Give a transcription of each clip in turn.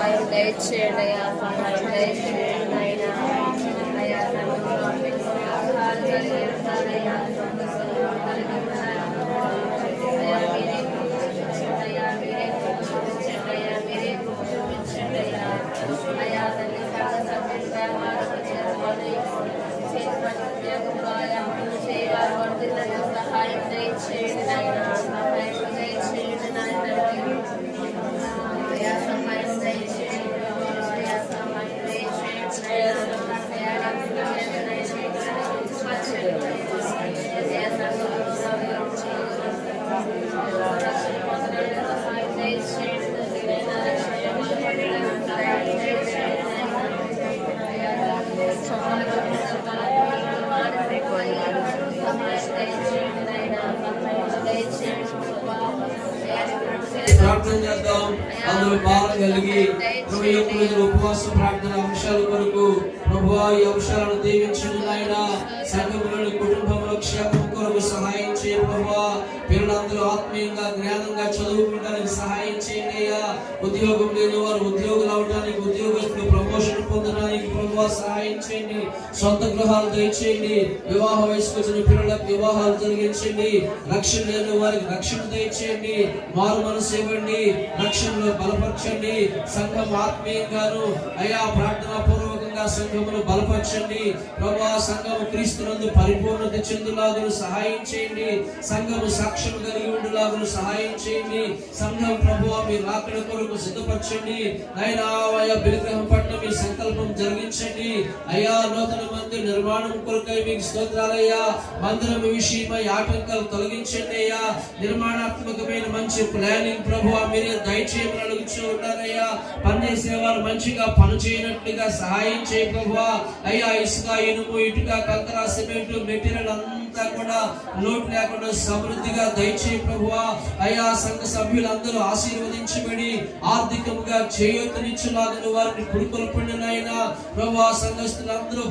సహాయం దయచేయండి అయ్యా సహాయం దయచేయండి నాయనా అయ్యా సహాయం కలిగిస్తానయ్యా అయినా మీరే చూపించండి అయ్యా మీరే చూపించండి అయ్యా మీరే చూపించండి అయ్యా అయ్యా తల్లి సంఘ సభ్యులుగా మార్పు చేసుకొని చేతి పని ఉద్యోగంలో అయ్యా ముందు చేయాలి వర్ధిల్లను సహాయం దయచేయండి నాయనా సహాయం దయచేయండి నాయన అయ్యా సహాయం దయచేయండి అయ్యా సహాయం దయచేయండి అయ్యా అయ్యా రక్షణ దయచేయండి అయ్యా సంఘంలో రక్షణ పొందడానికి సహాయం దయచేయండి నాయనా రక్షణ పొందడానికి సహాయం దయచేయండి అయ్యా సహాయం దయచేయండి నాయనా సహాయం దయచేయండి ప్రార్థన చేద్దాం అందరూ బాధ కలిగి ప్రభు ఈ యొక్క ఉపవాస ప్రార్థన అంశాల కొరకు ప్రభు ఈ అంశాలను దీవించండి నాయన. సంఘములను కుటుంబంలో క్షేమం కొరకు సహాయం చేయ ప్రభు. పిల్లలందరూ ఆత్మీయంగా జ్ఞానంగా చదువుకోవడానికి సహాయం చేయండి అయ్యా. ఉద్యోగం లేని వారు ఉద్యోగం పొందడానికి సహాయం చేయండి. సొంత గృహాలు దయచేయండి. వివాహ వయసుకు వచ్చిన పిల్లలకు వివాహాలు జరిగించండి. రక్షణ లేని వారికి రక్షణ దయచేయండి. మారు మనసు ఇవ్వండి. రక్షణలో బలపరచండి. సంఘం ఆత్మీయంగాను. అయా ప్రార్థనా పూర్వకంగా సంఘమును బలపరచండి. ప్రభా సంఘము క్రీస్తునందు పరిపూర్ణత చెందులాగును సహాయం చేయండి. సంఘము సాక్ష్యం కలిగి ఉండులాగును సహాయం చేయండి. సంఘం ప్రభు మీ రాకడ కొరకు సిద్ధపరచండి. అయినా అయా పట్ల మీ సంకల్పం జరిగించండి. అయ్యా నూతన మంది నిర్మాణం కొరకై మీకు స్తోత్రాలయ్యా మందిరం విషయమై ఆటంకాలు తొలగించండి అయ్యా. నిర్మాణాత్మకమైన మంచి ప్లానింగ్ ప్రభు మీరే దయచేయమని అడుగుతూ ఉన్నారయ్యా పనిచేసే వారు మంచిగా పని చేయనట్లుగా సహాయం చేయ ప్రభా అయ్యా ఇసుక ఇనుము ఇటుక కంకర సిమెంట్ మెటీరియల్ అంతా కూడా లోటు లేకుండా సమృద్ధిగా దయచేయ ప్రభువా అయ్యా సంఘ సభ్యులందరూ ఆశీర్వదించబడి ఆర్థికముగా చేయూతనిచ్చులాగిన వారిని పురుకొల్పండి నాయన. ప్రభువా సంఘస్థులందరూ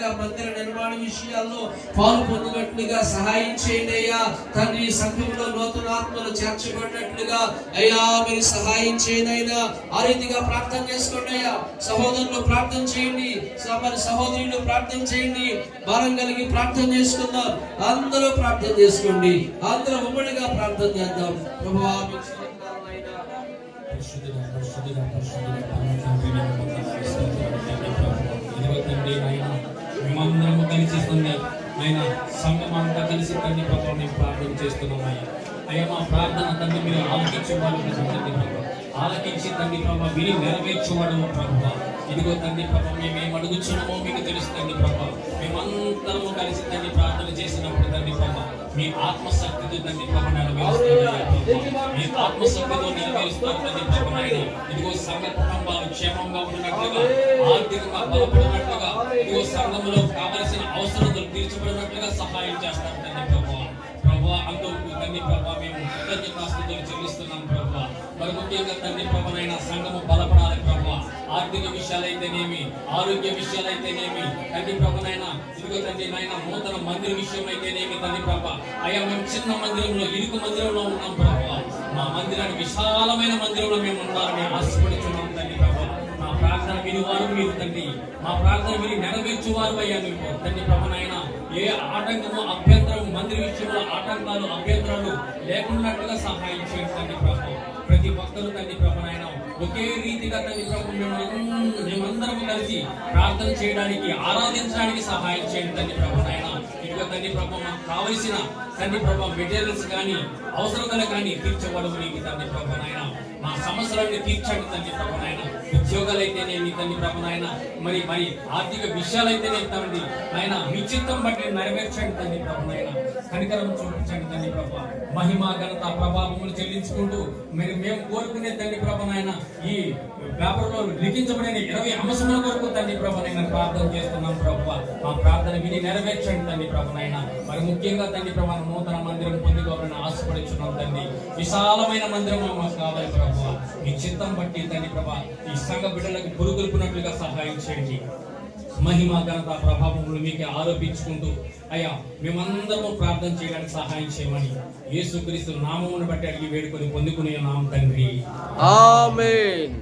హృదయపూర్వకంగా మందిర నిర్మాణ విషయాల్లో పాలు పొందినట్లుగా సహాయం చేయండి అయ్యా. తండ్రి సంఘంలో నూతన ఆత్మలు చేర్చబడినట్లుగా అయ్యా మీరు సహాయం చేయండి అయినా. ఆ రీతిగా ప్రార్థన చేసుకోండి అయ్యా. సహోదరులు ప్రార్థన చేయండి. మరి సహోదరులు ప్రార్థన చేయండి. భారం కలిగి ప్రార్థన చేసుకుందాం. అందరూ ప్రార్థన చేసుకోండి. అందరూ ఉమ్మడిగా ప్రార్థన చేద్దాం. ప్రభావ చేస్తుంది కలిసి సంఘం అంతా కలిసి తండ్రి ప్రభావం మేము ప్రార్థన చేస్తున్నాం అయ్యా అయ్యా మా ప్రార్థన తండ్రి మీరు ఆలకించేవాడు తండ్రి ప్రభావ ఆలకించి తండ్రి ప్రభావ విని నెరవేర్చేవాడు ప్రభావ ఇదిగో తండ్రి ప్రభావ మేము ఏం అడుగుచున్నామో మీకు తెలుసు తండ్రి ప్రభావ మేమందరము కలిసి తండ్రి ప్రార్థన చేసినప్పుడు తండ్రి ప్రభావ మీ ఆత్మశక్తితో తండ్రి ప్రభు నెరవేరుస్తుంది మీ ఆత్మశక్తితో నెరవేరుస్తారు తండ్రి ప్రభు ఇదిగో సంఘ కుటుంబాలు క్షేమంగా ఉన్నట్లుగా ఆర్థికంగా బలపడినట్లుగా ఇదిగో సంఘంలో కావలసిన అవసరతలు తీర్చబడినట్లుగా సహాయం చేస్తారు తండ్రి ప్రభావ ప్రభావ అందుకు తండ్రి ప్రభావ మేము కృతజ్ఞతాస్తుతులు చెల్లిస్తున్నాం ప్రభు. మరి ముఖ్యంగా తండ్రి ప్రభనైనా సంఘము బలపడాలి ప్రభావ ఆర్థిక విషయాలైతేనేమి ఆరోగ్య విషయాలైతేనేమి తండ్రి ప్రభనైనా ఇదిగో తండ్రి నాయన నూతన మందిర విషయం అయితేనేమి తండ్రి ప్రభు. అయ్యా మేము చిన్న మందిరంలో ఇరుకు మందిరంలో ఉన్నాం ప్రభావ మా మందిరాన్ని విశాలమైన మందిరంలో మేము ఉండాలని ఆశపడి ప్రార్థన వినివారు మీరు తండ్రి. మా ప్రార్థన విని నెరవేర్చువారు అయ్యా మీరు తండ్రి ప్రభునాయన ఏ ఆటంకము అభ్యంతరం మందిర విషయంలో ఆటంకాలు అభ్యంతరాలు లేకున్నట్లుగా సహాయం చేయండి తండ్రి ప్రభు. ప్రతి భక్తులు తండ్రి ప్రభునాయన ఒకే రీతిగా తండ్రి ప్రభు మేము మేమందరం కలిసి ప్రార్థన చేయడానికి ఆరాధించడానికి సహాయం చేయండి తండ్రి ప్రభునాయన యొక్క తండ్రి ప్రభావ మాకు కావలసిన తండ్రి ప్రభావ మెటీరియల్స్ కానీ అవసరతలు కానీ తీర్చబడవు నీకు తండ్రి ప్రభావ నాయన. మా సమస్యలన్నీ తీర్చండి తండ్రి ప్రభావ నాయన. ఉద్యోగాలు అయితేనేమి తండ్రి ప్రభు నాయన. మరి మరి ఆర్థిక విషయాలు అయితేనే తండ్రి నాయన. మీ చిత్తం బట్టి నెరవేర్చండి తండ్రి ప్రభు నాయన. కనికరం చూపించండి తండ్రి ప్రభు. మహిమ ఘనత ప్రభావములు చెల్లించుకుంటూ మరి మేము కోరుకునే తండ్రి ప్రభు నాయన ఈ పేపర్లో లిఖించబడిన ఇరవై అంశముల కొరకు తండ్రి ప్రభు నాయన ప్రార్థన చేస్తున్నాం ప్రభు. మా ప్రార్థన విని నెరవేర్చండి తండ్రి ప్రభు నాయన మరి ముఖ్యంగా తండ్రి ప్రభు నూతన మందిరం పొందుకోవాలని ఆశపడుచున్నాం తండ్రి. విశాలమైన మందిరం మాకు కావాలి ప్రభు మీ చిత్తం బట్టి తండ్రి ప్రభా ఈ సంఘ బిడ్డలకు పురుగులుపునట్లుగా సహాయం చేయండి. మహిమ ఘనత ప్రభావములు మీకే ఆరోపించుకుంటూ అయ్యా మేమందరము ప్రార్థన చేయడానికి సహాయం చేయమని యేసుక్రీస్తు నామమును బట్టి అడిగి వేడుకొని పొందుకునే నామం తండ్రి. ఆమేన్.